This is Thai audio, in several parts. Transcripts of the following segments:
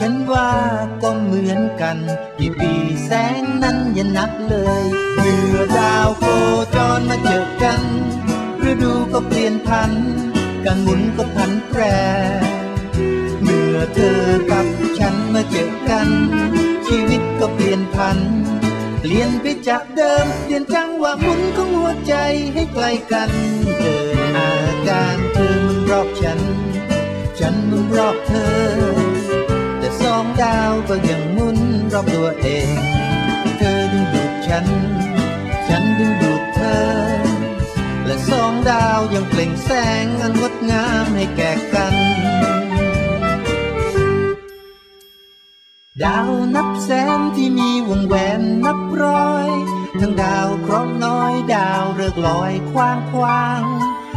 ฉันว่าก็เหมือนกันกี่ปีแสงนั้นอย่านับเลยเมื่อดาวโคจรมาเจอกันฤดูก็เปลี่ยนพัน การหมุนก็พันแปร เมื่อเธอกับฉันมาเจอกัน ชีวิตก็เปลี่ยนพัน เปลี่ยนไปจากเดิม เปลี่ยนจังหวะหมุนของหัวใจให้ใกล้กันเกิดอาการเธอมันรอบฉัน ฉันมันรอบเธอ องดาวก็ยังมุนรอบตัวเอง เธอดึงดูดฉัน ฉันดึงดูดเธอ และสองดาวยังเปล่งแสงอันงดงามให้แก่กัน ดาวนับแสนที่มีวงแหวนนับร้อย ทั้งดาวเคราะห์น้อยดาวเริกลอยคว้างคว้าง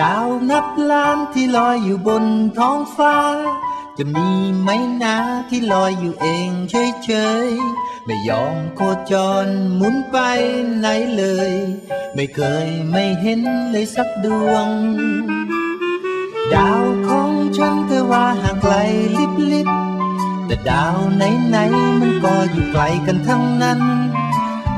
ดาวนับล้านที่ลอยอยู่บนท้องฟ้า จะมีไหมนาที่ลอยอยู่เองเฉยๆ ไม่ยอมโคจรหมุนไปไหนเลย ไม่เคยไม่เห็นเลยสักดวง ดาวของฉันเธอว่าห่างไกลลิบลิบแต่ดาวไหนๆมันก็อยู่ไกลกันทั้งนั้น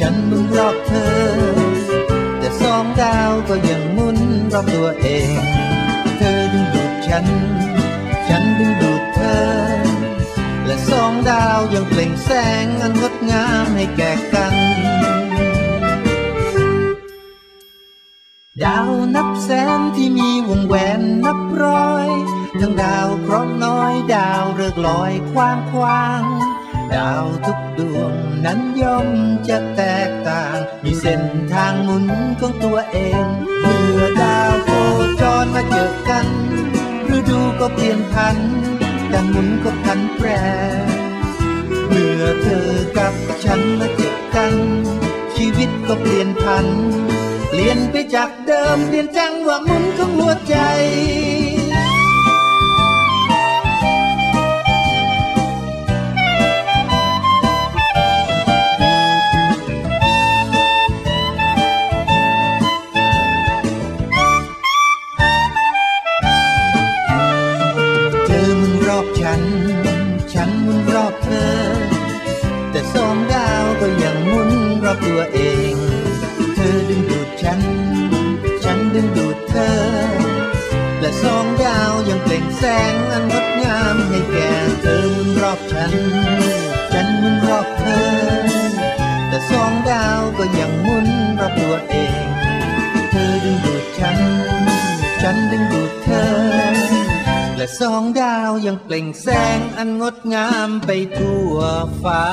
ฉันมึงรอบเธอ แต่สองดาวก็ยังมุนรอบตัวเอง เธอดึงดูดฉัน ฉันดึงดูดเธอ และสองดาวยังเปล่งแสงอันงดงามให้แก่กัน ดาวนับแสนที่มีวงแหวนนับร้อย ทั้งดาวเคราะห์น้อยดาวเริกลอยคว้างคว้าง ดาวทุกดวงนั้นย่อมจะแตกต่าง มีเส้นทางหมุนของตัวเอง เมื่อดาวโคจรมาเจอกันฤดูก็เปลี่ยนพันการหมุนก็พันแปร เมื่อเธอกับฉันมาเจอกัน ชีวิตก็เปลี่ยนพันเปลี่ยนไปจากเดิมเปลี่ยนจังวะหมุนของหัวใจ อดึงดูดฉัน ฉันดึงดูดเธอ และสองดาวยังเปล่งแสงอันงดงามให้แก่เธอมึงรอบฉัน ฉันมึงรอบเธอ แต่สองดาวก็ยังมุนรอบตัวเอง เธอดึงดูดฉัน ฉันดึงดูดเธอ และสองดาวยังเปล่งแสงอันงดงามไปทั่วฟ้า